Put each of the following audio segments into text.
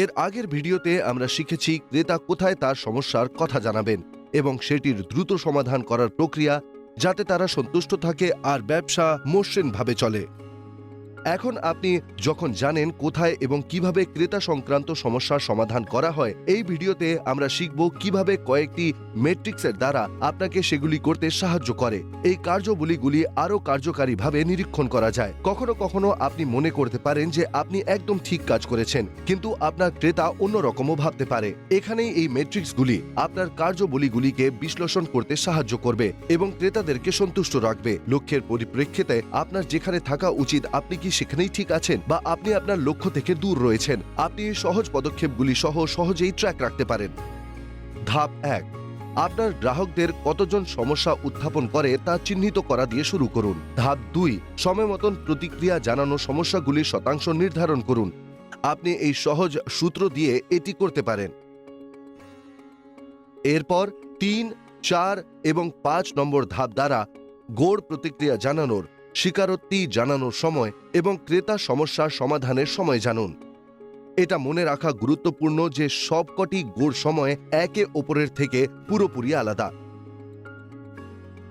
এর আগের ভিডিওতে আমরা শিখেছি ক্রেতা কোথায় তার সমস্যার কথা জানাবেন এবং সেটির দ্রুত সমাধান করার প্রক্রিয়া যাতে তারা সন্তুষ্ট থাকে আর ব্যবসা মসৃণভাবে চলে। এখন আপনি যখন জানেন কোথায় এবং কীভাবে ক্রেতা সংক্রান্ত সমস্যার সমাধান করা হয়, এই ভিডিওতে আমরা শিখব কীভাবে কয়েকটি মেট্রিক্সের দ্বারা আপনাকে সেগুলি করতে সাহায্য করে। এই কার্যবলীগুলি আরও কার্যকারীভাবে নিরীক্ষণ করা যায়। কখনো কখনো আপনি মনে করতে পারেন যে আপনি একদম ঠিক কাজ করেছেন, কিন্তু আপনার ক্রেতা অন্যরকমও ভাবতে পারে। এখানেই এই মেট্রিক্সগুলি আপনার কার্যবলীগুলিকে বিশ্লেষণ করতে সাহায্য করবে এবং ক্রেতাদেরকে সন্তুষ্ট রাখবে। লক্ষ্যের পরিপ্রেক্ষিতে আপনার যেখানে থাকা উচিত আপনি কি সেখানেই ঠিক আছেন বা আপনি আপনার লক্ষ্য থেকে দূর রয়েছেন, আপনি এই সহজ পদক্ষেপগুলি সহ সহজেই ট্র্যাক রাখতে পারেন। ধাপ এক, আপনার গ্রাহকদের কতজন সমস্যা উত্থাপন করে তা চিহ্নিত করা দিয়ে শুরু করুন। ধাপ দুই, সময় মতন প্রতিক্রিয়া জানানো সমস্যাগুলির শতাংশ নির্ধারণ করুন। আপনি এই সহজ সূত্র দিয়ে এটি করতে পারেন। এরপর তিন, চার এবং পাঁচ নম্বর ধাপ দ্বারা গোড় প্রতিক্রিয়া জানানোর স্বীকারোক্তি জানানোর সময় এবং ক্রেতা সমস্যার সমাধানের সময় জানুন। এটা মনে রাখা গুরুত্বপূর্ণ যে সবকটি গোড় সময় একে ওপরের থেকে পুরোপুরি আলাদা।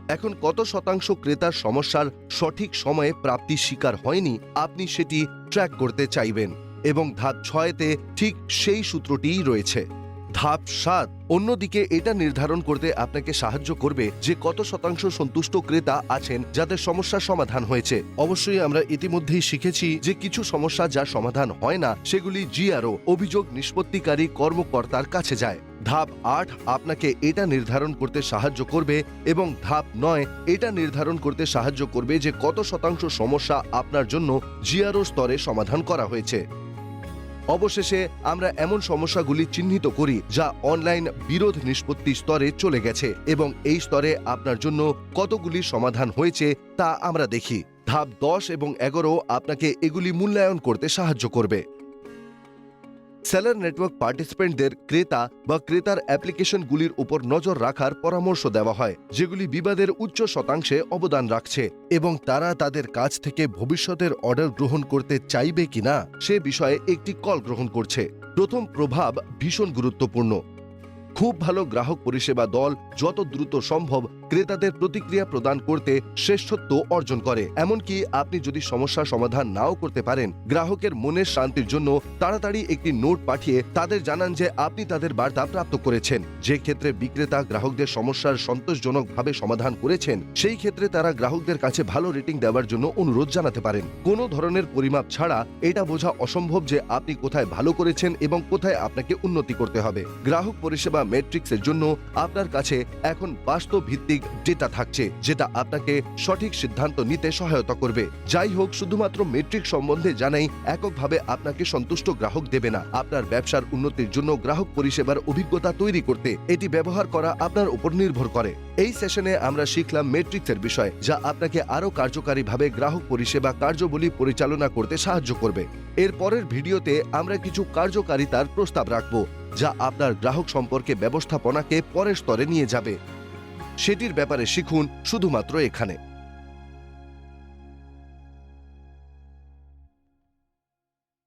এখন কত শতাংশ ক্রেতার সমস্যার সঠিক সময়ে প্রাপ্তি স্বীকার হয়নি, আপনি সেটি ট্র্যাক করতে চাইবেন এবং ধাপ ছয়তে ঠিক সেই সূত্রটিই রয়েছে। ধাপ সাত। অন্যদিকে এটা নির্ধারণ করতে আপনাকে সাহায্য করবে যে কত শতাংশ সন্তুষ্ট ক্রেতা আছেন যাদের সমস্যার সমাধান হয়েছে। অবশ্যই আমরা ইতিমধ্যেই শিখেছি যে কিছু সমস্যা যা সমাধান হয় না, সেগুলি জিআরও, অভিযোগ নিষ্পত্তিকারী কর্মকর্তার কাছে যায়। ধাপ আট আপনাকে এটা নির্ধারণ করতে সাহায্য করবে এবং ধাপ নয়, এটা নির্ধারণ করতে সাহায্য করবে যে কত শতাংশ সমস্যা আপনার জন্য জিআরও স্তরে সমাধান করা হয়েছে। অবশেষে আমরা এমন সমস্যাগুলি চিহ্নিত করি যা অনলাইন বিরোধ নিষ্পত্তি স্তরে চলে গেছে এবং এই স্তরে আপনার জন্য কতগুলি সমাধান হয়েছে তা আমরা দেখি। ধাপ দশ এবং এগারো আপনাকে এগুলি মূল্যায়ন করতে সাহায্য করবে। সেলার নেটওয়ার্ক পার্টিসিপেন্টদের ক্রেতা বা ক্রেতার অ্যাপ্লিকেশনগুলির উপর নজর রাখার পরামর্শ দেওয়া হয়, যেগুলি বিবাদের উচ্চ শতাংশে অবদান রাখছে এবং তারা তাদের কাছ থেকে ভবিষ্যতের অর্ডার গ্রহণ করতে চাইবে কিনা সে বিষয়ে একটি কল গ্রহণ করছে। প্রথম প্রভাব ভীষণ গুরুত্বপূর্ণ। খুব ভালো গ্রাহক পরিষেবা দল যত দ্রুত সম্ভব ক্রেতাদের প্রতিক্রিয়া প্রদান করতে শ্রেষ্ঠত্ব অর্জন করে। এমনকি আপনি যদি সমস্যার সমাধান নাও করতে পারেন, গ্রাহকের মনের শান্তির জন্য তাড়াতাড়ি একটি নোট পাঠিয়ে তাদের জানান যে আপনি তাদের বার্তা প্রাপ্ত করেছেন। যে ক্ষেত্রে বিক্রেতা গ্রাহকদের সমস্যার সন্তোষজনকভাবে সমাধান করেছেন, সেই ক্ষেত্রে তারা গ্রাহকদের কাছে ভালো রেটিং দেওয়ার জন্য অনুরোধ জানাতে পারেন। কোনো ধরনের পরিমাপ ছাড়া এটা বোঝা অসম্ভব যে আপনি কোথায় ভালো করেছেন এবং কোথায় আপনাকে উন্নতি করতে হবে। গ্রাহক পরিষেবা ম্যাট্রিক্সের জন্য আপনার কাছে এখন বাস্তব ভিত্তিক ডেটা থাকছে, যেটা আপনাকে সঠিক সিদ্ধান্ত নিতে সহায়তা করবে। যাই হোক, শুধুমাত্র মেট্রিক সম্বন্ধে জানাই, এককভাবে আপনাকে সন্তুষ্ট গ্রাহক দেবে না। আপনার ব্যবসার উন্নতির জন্য গ্রাহক পরিষেবার অভিজ্ঞতা তৈরি করতে, এটি ব্যবহার করা আপনার উপর নির্ভর করে। এই সেশনে আমরা শিখলাম মেট্রিক্সের বিষয়, যা আপনাকে আরও কার্যকারীভাবে গ্রাহক পরিষেবা কার্যবলী পরিচালনা করতে সাহায্য করবে। এর পরের ভিডিওতে আমরা কিছু কার্যকারিতার প্রস্তাব রাখব, যা আপনার গ্রাহক সম্পর্কে ব্যবস্থাপনাকে পরের স্তরে নিয়ে যাবে। সেটির ব্যাপারে শিখুন শুধুমাত্র এখানে।